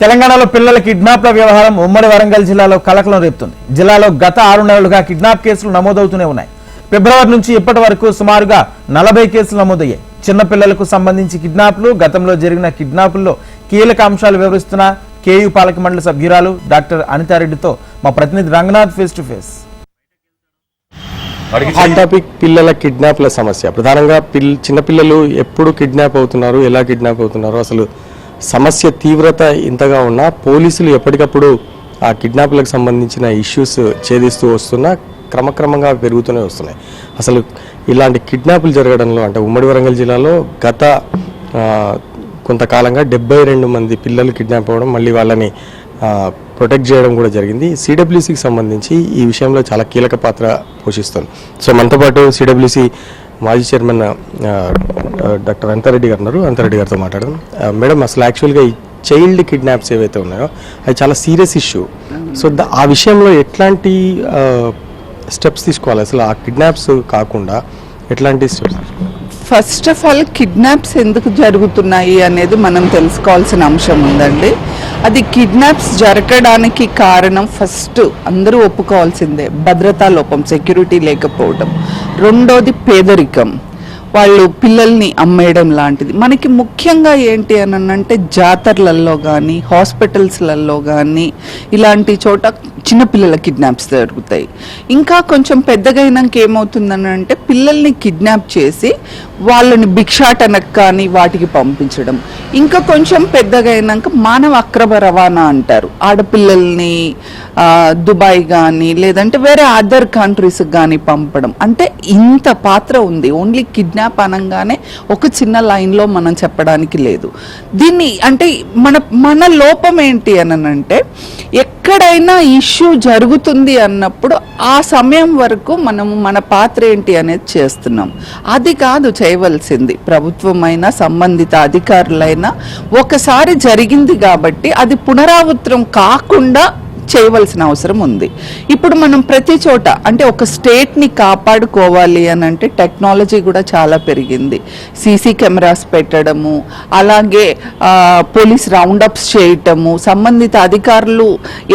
తెలంగాణలో పిల్లల కిడ్నాప్ల వ్యవహారం ఉమ్మడి వరంగల్ జిల్లాలో కలకలం రేపుతుంది. జిల్లాలో గత ఆరు నెలలుగా కిడ్నాప్ కేసులు నమోదవుతూనే ఉన్నాయి. ఫిబ్రవరి నుంచి ఇప్పటి వరకు సుమారుగా నలభై కేసులు నమోదయ్యాయి. చిన్న పిల్లలకు సంబంధించి కిడ్నాప్లు గతంలో జరిగిన కిడ్నాపుల్లో కీలక అంశాలు వివరిస్తున్న కేయు పాలక మండలి సభ్యురాలు డాక్టర్ అనితారెడ్డితో మా ప్రతినిధి Ranganath face to face hot topic పిల్లల కిడ్నాప్ల సమస్య. ప్రధానంగా పిల్ చిన్నపిల్లలు ఎప్పుడు కిడ్నాప్ అవుతున్నారు ఎలా కిడ్నాప్ అవుతున్నారు అసలు సమస్య తీవ్రత ఇంతగా ఉన్నా పోలీసులు ఎప్పటికప్పుడు ఆ కిడ్నాప్లకు సంబంధించిన ఇష్యూస్ ఛేదిస్తూ వస్తున్నా క్రమక్రమంగా పెరుగుతూనే వస్తున్నాయి. అసలు ఇలాంటి కిడ్నాపులు జరగడంలో అంటే ఉమ్మడి వరంగల్ జిల్లాలో గత కొంతకాలంగా డెబ్బై రెండు మంది పిల్లలు కిడ్నాప్ అవ్వడం మళ్ళీ వాళ్ళని ప్రొటెక్ట్ చేయడం కూడా జరిగింది. సిడబ్ల్యూసికి సంబంధించి ఈ విషయంలో చాలా కీలక పాత్ర పోషిస్తుంది. సో మనతో పాటు సిడబ్ల్యూసి మాజీ చైర్మన్ డాక్టర్ అంతారెడ్డి గారు ఉన్నారు. అంతారెడ్డి గారితో మాట్లాడదాం. మేడం అసలు యాక్చువల్గా ఈ చైల్డ్ కిడ్నాప్స్ ఏవైతే ఉన్నాయో అది చాలా సీరియస్ ఇష్యూ సో ఆ విషయంలో ఎట్లాంటి స్టెప్స్ తీసుకోవాలి? అసలు ఆ కిడ్నాప్స్ కాకుండా ఎట్లాంటి steps first of all kidnaps ఎందుకు జరుగుతున్నాయి అనేది మనం తెలుసుకోవాల్సిన అంశం ఉందండి. అది కిడ్నాప్స్ జరగడానికి కారణం ఫస్ట్ అందరూ ఒప్పుకోవాల్సిందే. భద్రతా లోపం సెక్యూరిటీ లేకపోవడం. రెండోది పేదరికం. వాళ్ళు పిల్లల్ని అమ్మేయడం లాంటిది. మనకి ముఖ్యంగా ఏంటి అని అంటే జాతరలలో కానీ హాస్పిటల్స్లలో కానీ ఇలాంటి చోట చిన్నపిల్లల కిడ్నాప్స్ జరుగుతాయి. ఇంకా కొంచెం పెద్దగైనాక ఏమవుతుందని అంటే పిల్లల్ని కిడ్నాప్ చేసి వాళ్ళని భిక్షాటనకు కానీ వాటికి పంపించడం. ఇంకా కొంచెం పెద్దగైనాక మానవ అక్రమ రవాణా అంటారు. ఆడపిల్లల్ని దుబాయ్ కానీ లేదంటే వేరే అదర్ కంట్రీస్కి కానీ పంపడం. అంటే ఇంత పాత్ర ఉంది. ఓన్లీ కిడ్నాప్ అనగానే ఒక చిన్న లైన్లో మనం చెప్పడానికి లేదు. దీన్ని అంటే మన మన లోపం ఏంటి అని అంటే ఎక్కడైనా ఇష్యూ జరుగుతుంది అన్నప్పుడు ఆ సమయం వరకు మనము మన పాత్ర ఏంటి అనేది చేస్తున్నాం. అది కాదు చేయవలసింది. ప్రభుత్వమైనా సంబంధిత అధికారులైనా ఒకసారి జరిగింది కాబట్టి అది పునరావృతం కాకుండా చేయవలసిన అవసరం ఉంది. ఇప్పుడు మనం ప్రతి చోట అంటే ఒక స్టేట్ని కాపాడుకోవాలి అని అంటే టెక్నాలజీ కూడా చాలా పెరిగింది. సీసీ కెమెరాస్ పెట్టడము అలాగే పోలీస్ రౌండప్స్ చేయటము సంబంధిత అధికారులు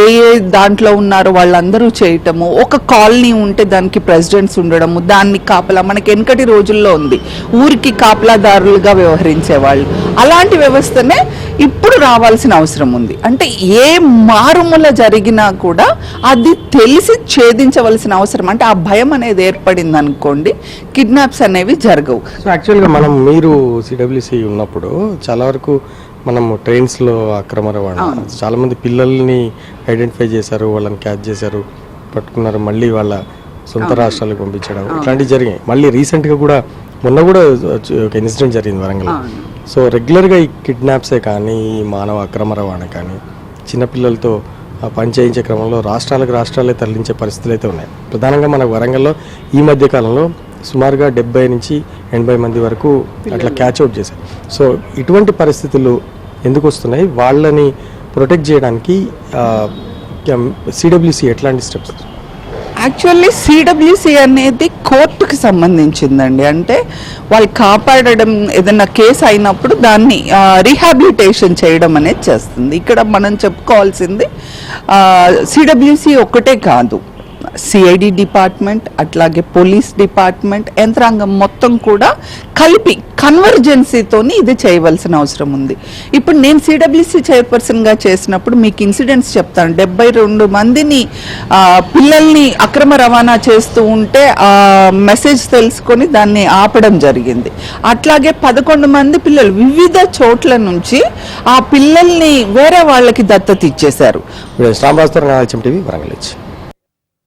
ఏ ఏ దాంట్లో ఉన్నారో వాళ్ళందరూ చేయటము ఒక కాలనీ ఉంటే దానికి ప్రెసిడెంట్స్ ఉండడము దాన్ని కాపలా మనకి వెనకటి రోజుల్లో ఉంది. ఊరికి కాపలాదారులుగా వ్యవహరించేవాళ్ళు. అలాంటి వ్యవస్థనే ఇప్పుడు రావాల్సిన అవసరం ఉంది. అంటే ఏ మారుమూల జరిగినా కూడా అది తెలిసి ఛేదించవలసిన అవసరం. అంటే ఆ భయం అనేది ఏర్పడింది అనుకోండి కిడ్నాప్స్ అనేవి జరగవు. సో యాక్చువల్గా మనం మీరు సిడబ్ల్యూసి ఉన్నప్పుడు చాలా వరకు మనము ట్రైన్స్లో అక్రమ రవాణా చాలా మంది పిల్లల్ని ఐడెంటిఫై చేశారు వాళ్ళని క్యాచ్ చేశారు పట్టుకున్నారు మళ్ళీ వాళ్ళ సొంత రాష్ట్రాలకు పంపించడం. ఇట్లాంటివి జరిగాయి. మళ్ళీ రీసెంట్గా కూడా మొన్న కూడా ఒక ఇన్సిడెంట్ జరిగింది వరంగల్ సో రెగ్యులర్గా ఈ కిడ్నాప్సే కానీ ఈ మానవ అక్రమ రవాణా కానీ చిన్నపిల్లలతో ఆ పని చేయించే క్రమంలో రాష్ట్రాలకు రాష్ట్రాలే తరలించే పరిస్థితులు అయితే ఉన్నాయి. ప్రధానంగా మన వరంగల్లో ఈ మధ్య కాలంలో సుమారుగా డెబ్బై నుంచి ఎనభై మంది వరకు అట్లా క్యాచ్ అవుట్ చేశారు. సో ఇటువంటి పరిస్థితులు ఎందుకు వస్తున్నాయి? వాళ్ళని ప్రొటెక్ట్ చేయడానికి సిడబ్ల్యూసి ఎట్లాంటి స్టెప్స్ యాక్చువల్లీ సిడబ్ల్యూసి అనేది కోర్టుకి సంబంధించిందండి. అంటే వాళ్ళు కాపాడడం ఏదైనా కేసు అయినప్పుడు దాన్ని రీహాబిలిటేషన్ చేయడం అనేది చేస్తుంది. ఇక్కడ మనం చెప్పుకోవాల్సింది సిడబ్ల్యూసి ఒక్కటే కాదు. సిఐడి డిపార్ట్మెంట్ అట్లాగే పోలీస్ డిపార్ట్మెంట్ యంత్రాంగం మొత్తం కూడా కలిపి కన్వర్జెన్సీతోని ఇది చేయవలసిన అవసరం ఉంది. ఇప్పుడు నేను సిడబ్ల్యూసి చైర్పర్సన్గా చేసినప్పుడు మీకు ఇన్సిడెంట్స్ చెప్తాను. డెబ్బై రెండు మందిని పిల్లల్ని అక్రమ రవాణా చేస్తూ ఉంటే ఆ మెసేజ్ తెలుసుకొని దాన్ని ఆపడం జరిగింది. అట్లాగే పదకొండు మంది పిల్లలు వివిధ చోట్ల నుంచి ఆ పిల్లల్ని వేరే వాళ్ళకి దత్తత ఇచ్చేశారు. ఇప్పుడు శ్రాంబాస్తో టీవీ వరంగల్ ఇచ్చి